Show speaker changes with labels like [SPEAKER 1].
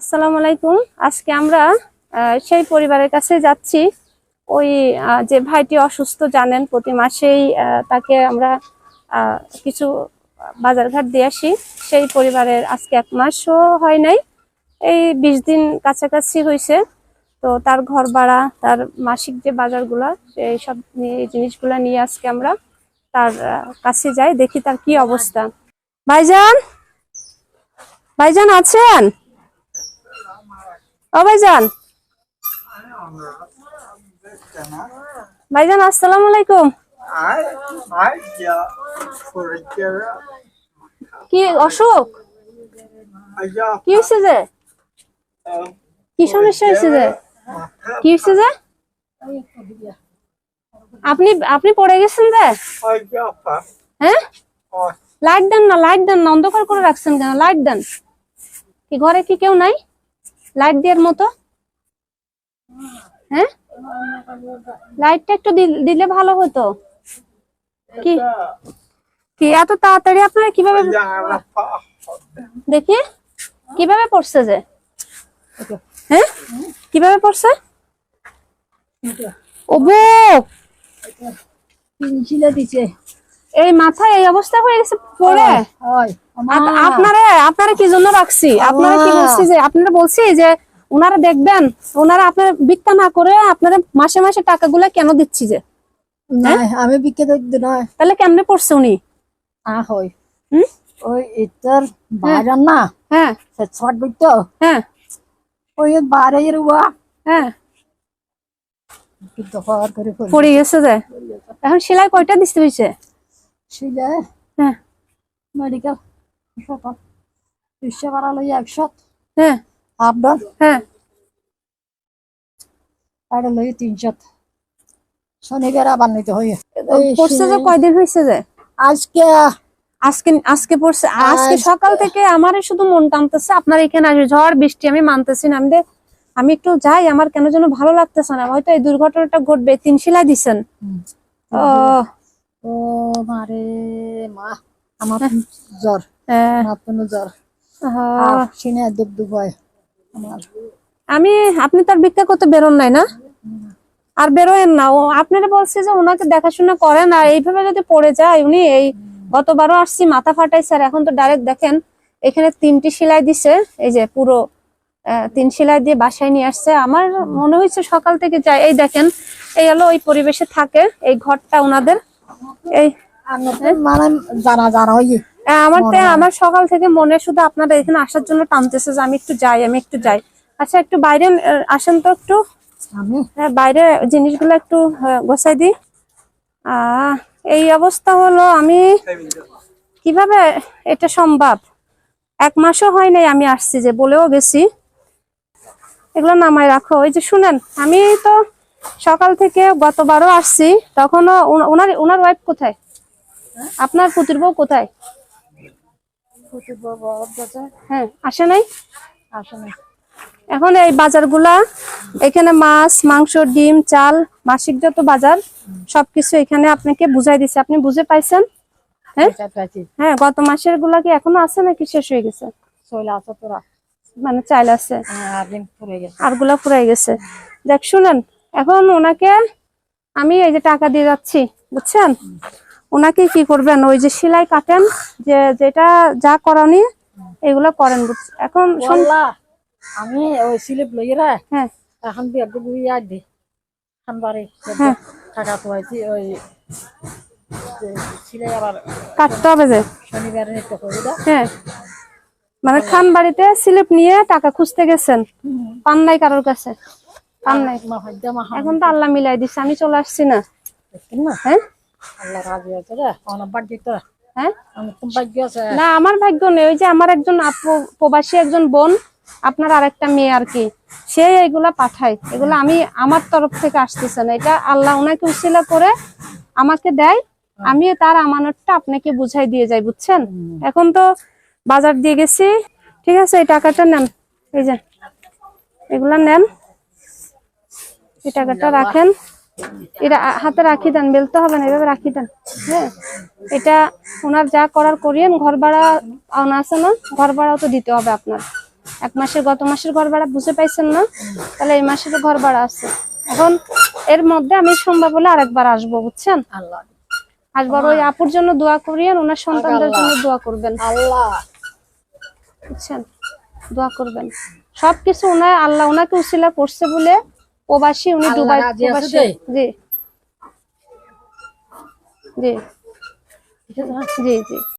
[SPEAKER 1] আসসালামু আলাইকুম। আজকে আমরা সেই পরিবারের কাছে যাচ্ছি। ওই যে ভাইটি অসুস্থ জানেন, প্রতি মাসেই তাকে আমরা কিছু বাজারঘাট দিয়ে আসি। সেই পরিবারের আজকে এক মাসও হয় নাই। এই বিশ দিন কাছাকাছি হয়েছে তো তার ঘর ভাড়া তার মাসিক যে বাজারগুলা সেই সব নিয়ে- এই জিনিসগুলা নিয়ে আজকে আমরা তার কাছে যাই, দেখি তার কি অবস্থা। ভাইজান? ভাইজান আছেন? ও ভাইজান। ভাইজান, আসসালামু আলাইকুম। কি অসুখ? কি হয়েছে যে? কি সমস্যা হয়েছে যে? কি হয়েছে যে? আপনি আপনি পড়ে গেছেন যে? হ্যাঁ? লাইট দেন না, লাইট দেন না, অন্ধকার করে রাখছেন কেন? লাইট দেন। কি ঘরে কি কেউ নাই? লাইট দেওয়ার মতো? হ্যাঁ? লাইটটা একটু দিলে ভালো হতো। কি? কি এত তাড়াতাড়ি আপনারা কীভাবে দেখি। কীভাবে পড়ছে যে? হ্যাঁ? কীভাবে পড়ছে? ও
[SPEAKER 2] দিছে।
[SPEAKER 1] এই মাথায় এই অবস্থা হয়ে গেছে পড়ে।
[SPEAKER 2] হয়।
[SPEAKER 1] আপনারা আপনারা কি জন্য রাখছি? আপনারা কি বলছি যে আপনারা বলছি যে ওনারা দেখবেন ওনারা আপনারা ভিক্ষা না করে আপনারা মাসে মাসে টাকাগুলা কেন দিচ্ছি যে?
[SPEAKER 2] আমি বিকে দিতে নয়
[SPEAKER 1] তাহলে কেমনে পড়ছে উনি?
[SPEAKER 2] আ হয়।
[SPEAKER 1] হুম?
[SPEAKER 2] ওই ইতার বাইরে না
[SPEAKER 1] হ্যাঁ।
[SPEAKER 2] সে ছট বিতো
[SPEAKER 1] হ্যাঁ।
[SPEAKER 2] ওই বাইরে রুয়া
[SPEAKER 1] হ্যাঁ। পড়ে গেছে যে। এখন সেলাই কয়টা দিতে হয়েছে?
[SPEAKER 2] ছিলে
[SPEAKER 1] হ্যাঁ।
[SPEAKER 2] মেডিকেল একশো।
[SPEAKER 1] হ্যাঁ। হ্যাঁ।
[SPEAKER 2] আর লই তিনশো। শনিবার আবার নিতে
[SPEAKER 1] পড়ছে যে কয়দিন হয়েছে যে?
[SPEAKER 2] আজকে
[SPEAKER 1] আজকে আজকে পড়ছে। আজকে সকাল থেকে আমারই শুধু মন টানতেছে। আপনার এখানে আসবে ঝড় বৃষ্টি আমি মানতেছি না। আমি আমি একটু যাই আমার কেন যেন ভালো লাগতেছে না। হয়তো এই দুর্ঘটনাটা ঘটবে। তিন শিলা দিছেন। ও।
[SPEAKER 2] ও মারে মা। আমার জ্বর
[SPEAKER 1] হ্যাঁ,
[SPEAKER 2] জ্বর।
[SPEAKER 1] হ্যাঁ।
[SPEAKER 2] সিনে দুব দুব হয় আমার।
[SPEAKER 1] আমি আপনি তার ভিক্ষা করতে বেরোন নাই না? আর বেরোয়েন না। ও আপনারা বলছে যে ওনাকে দেখাশোনা করেন আর এইভাবে যদি পড়ে যায় উনি এই গতবারও আসছি মাথা ফাটাই স্যার এখন তো ডাইরেক্ট দেখেন এখানে তিনটি সেলাই দিছে এই যে পুরো তিন সেলাই দিয়ে বাসায় নিয়ে আসছে। আমার মনে হয়েছে সকাল থেকে যায় এই দেখেন এই হলো ওই পরিবেশে থাকে এই ঘরটা ওনাদের এই
[SPEAKER 2] মানে
[SPEAKER 1] আমার আমার সকাল থেকে মনে শুধু আপনারা এখানে আসার জন্য টানতেছে যে আমি একটু যাই আমি একটু যাই। আচ্ছা একটু বাইরে আসেন তো একটু। হ্যাঁ বাইরে জিনিসগুলো একটু গোছাই দিই। আহ এই অবস্থা হলো আমি কীভাবে এটা সম্ভব? এক মাসও হয় নাই আমি আসছি যে বলেও গেছি। এগুলো নামায় রাখো। ওই যে শুনেন আমি তো সকাল থেকে গতবারও আসছি তখনও ওনার ওনার ওয়াইফ কোথায়? আপনার পুতির বউ কোথায়? হ্যাঁ আসে নাই?
[SPEAKER 2] আসলে
[SPEAKER 1] এখন এই বাজারগুলা এখানে মাছ মাংস ডিম চাল মাসিক যত বাজার সবকিছু এখানে আপনাকে বুঝাই দিছে। আপনি বুঝে পাইছেন? হ্যাঁ? হ্যাঁ গত মাসেরগুলা কি এখনও আছে নাকি শেষ হয়ে গেছে?
[SPEAKER 2] আসো
[SPEAKER 1] মানে চাল আছে। আরগুলা ফুরাই গেছে। দেখ শুনেন এখন ওনাকে আমি এই যে টাকা দিয়ে যাচ্ছি বুঝছেন? ওনাকে কি করবেন? ওই যে সেলাই কাটেন যে যেটা যা করানি এগুলা করেন এখন
[SPEAKER 2] আমি ওই স্লিপ লই
[SPEAKER 1] হ্যাঁ।
[SPEAKER 2] এখন আর দি। খানবারে। টাকা ওই ছিলে আবার
[SPEAKER 1] কাটতে হবে যে।
[SPEAKER 2] শনিবারে নিতে হবে
[SPEAKER 1] হ্যাঁ। মানে খান বাড়িতে স্লিপ নিয়ে টাকা খুঁজতে গেছেন? পান নাই কারোর কাছে? পান নাই? এখন তো আল্লাহ মিলাই দিচ্ছে আমি চলে আসছি না।
[SPEAKER 2] না।
[SPEAKER 1] হ্যাঁ?
[SPEAKER 2] আল্লাহ রাজি আছে রে। আমার ভাগ্য তো?
[SPEAKER 1] হ্যাঁ? না আমার ভাগ্য নেই। ওই যে আমার একজন প্রবাসী একজন বোন আপনার আরেকটা মেয়ে আর কি সে এগুলা পাঠায়। এগুলো আমি আমার তরফ থেকে আসতেছে না। এটা আল্লাহ ওনাকে উসিলা করে আমাকে দেয়। আমি তার আমানতটা আপনাকে বুঝাই দিয়ে যাই বুঝছেন? এখন তো বাজার দিয়ে গেছি। ঠিক আছে এই টাকাটা নেন। এই যে এগুলা নেন। এই টাকাটা রাখেন। এটা হাতে রাখি দেন বেলতে হবে না এভাবে রাখি দেন। হ্যাঁ এটা ওনার যা করার করিয়েন ঘর ভাড়া আছে না ঘর ভাড়াও তো দিতে হবে আপনার। এক মাসের গত মাসের ঘর ভাড়া বুঝে পাইছেন না তাহলে এই মাসেরও ঘর ভাড়া আছে। এখন এর মধ্যে আমি সম্ভব হলে আরেকবার আসব বুঝছেন?
[SPEAKER 2] আল্লাহ।
[SPEAKER 1] আসবার ওই আপুর জন্য দোয়া করিয়েন ওনার সন্তানদের জন্য দোয়া করবেন।
[SPEAKER 2] আল্লাহ।
[SPEAKER 1] বুঝছেন? দোয়া করবেন। সবকিছু ওনার আল্লাহ ওনাকে উসিলা করছে বলে প্রবাসী উনি দুবাই প্রবাসী। জি। জি? জি জি।